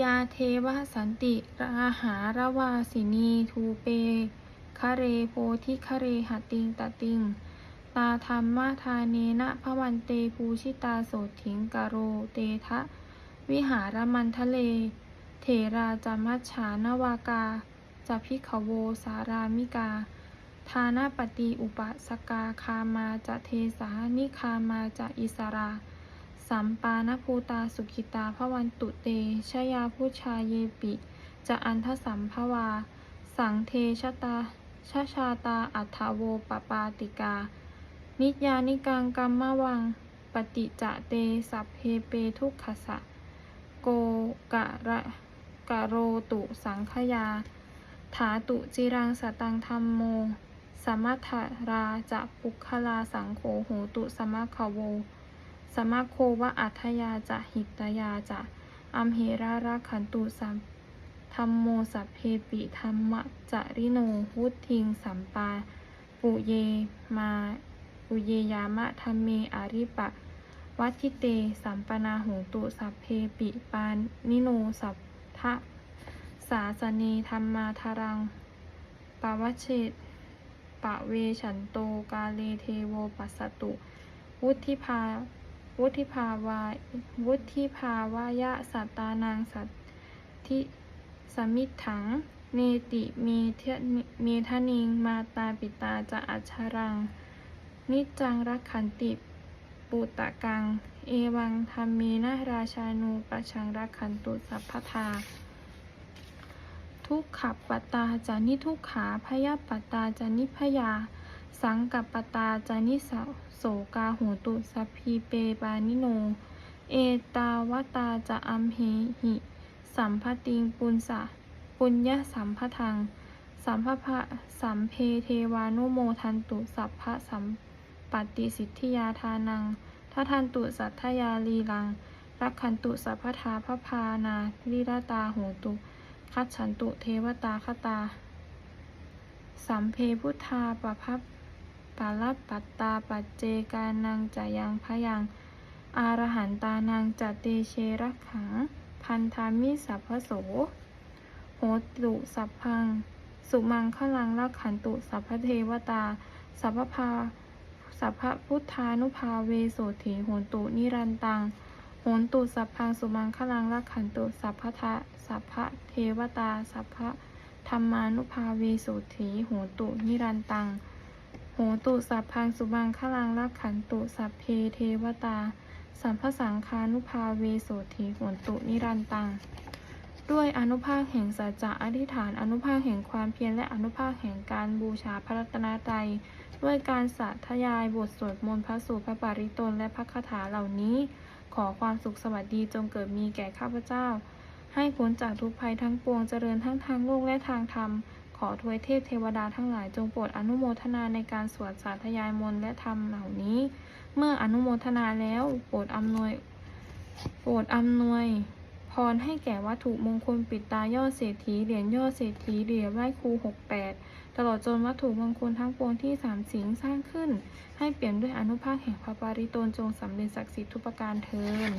ยาเทวสันติราหารวาสินีทูเปคะเรโพธิคะเรหติงตติง ตาธรรมมาทาเนนะพวันเตภูชิตาโสถิงกโรเตทะ วิหารมันทะเล เถราจามัชฉานวากาจะพิขโวสารามิกา ทานาปฏิอุปสกาคามาจะเทสานิคามาจะอิสรา สัมปานภูตาสุขิตาพระวันตุเตชยาพุชาเยปิ จะอันทสัมภวา สังเทชตาชาชาตาอัฏฐโวปปาติกา นิจยานิกังกัมมวัง ปฏิจะเตสัพเพเปทุกขสะ โกกะระกะโรตุสังขยา ถาตุจิรังสตังธรรมโม สมัทธาราจะปุคลาสังโฆโหตุสมัคโว สมัคโควะอัทยาจะหิตยาจะอัมเหรารักขันตุสัมธรรมโมสัพเพปิธรรมะจริโนวุทิงสัมปา ปุเยมาปุเยยามะธรรมเมอาริปะ วัติเต สัมปนาโหตุสัพเพปิปานิโนสัพทะสาสเนธรรมาทารังปวชเชตปะเวฉันโตกาเลเทโวปัสสตุ วุธิภา วุธิภาวาวุธิภาวายะสัตตานังสัตทิสมิถัง เนติเมเทเมทนิง มาตาปิตาจะอัชรัง นิจังรักขันติปุตะกัง เอวังธรรมเมนะราชานูปะชังรักขันตุสัพพทาทุกขปตาจานิทุกขาพยาปตาจานิพยา สังกัปปตาจานิสาโสกาหูตุสัพพีเปปานิโน เอตาวตาจะอัมเหหิ สัมภติงปุญสะปุญญสัมภทัง สัมภพะสัมเพเทวานุโมทันตุสัพพะสัมปฏิสิทธิยาทานังทัทันตุสัทธยาลีลัง รักขันตุสัพพทาพพานาลิรตาโหตุ คัจฉันตุเทวตาคตา สัมเพพุทธาปะพับปา ลปัตตาปัจเจกานังจะยังพยัง อารหันตานังจะเตเชรักขัง พันธามิสัพพโสโหตุสัพพัง สุมังคลังรักขันตุสัพพเทวตา สัพพาสัพพพุทธานุภาเวโสถีโหนตุนิรันตังโหนตุสัพพังสุมังคลังรักขันตุสัพพทะสัพพเทวตา สัพพะธรรมานุภาเวโสถีโหนตุนิรันตัง โหตุสัพพังสุมังคลังรักขันตุสัพเพเทวตา สัมภสังคานุภาเวโสถีโหนตุนิรันตัง ด้วยอนุภาคแห่งสัจจะอธิษฐานอนุภาคแห่งความเพียรและอนุภาคแห่งการบูชาพระรัตนตรัยด้วยการสาธยายบทสวดมนต์พระสูตรพระปาริตนและพระคาถาเหล่านี้ ขอความสุขสวัสดีจงเกิดมีแก่ข้าพเจ้า ให้พ้นจากทุกภัยทั้งปวงเจริญทั้งทางโลกและทางธรรม อทวยเทพเทวดาทั้งหลายจงโปรดอนุโมทนาในการสวดสาธยายมนต์และธรรมเหล่านี้ เมื่ออนุโมทนาแล้วโปรดอำนวย โปรดอำนวยพรให้แก่วัตถุมงคลปิดตายอดเศรษฐีเหรียญยอดเศรษฐีเหรียญไหว้ครูหกแปดตลอดจนวัตถุมงคลทั้งปวงที่สามสิงสร้างขึ้น ให้เปลี่ยนด้วยอนุภาคแห่งพระปริตนจงสำเร็จศักดิ์สิทธิ์ทุกประการเทิน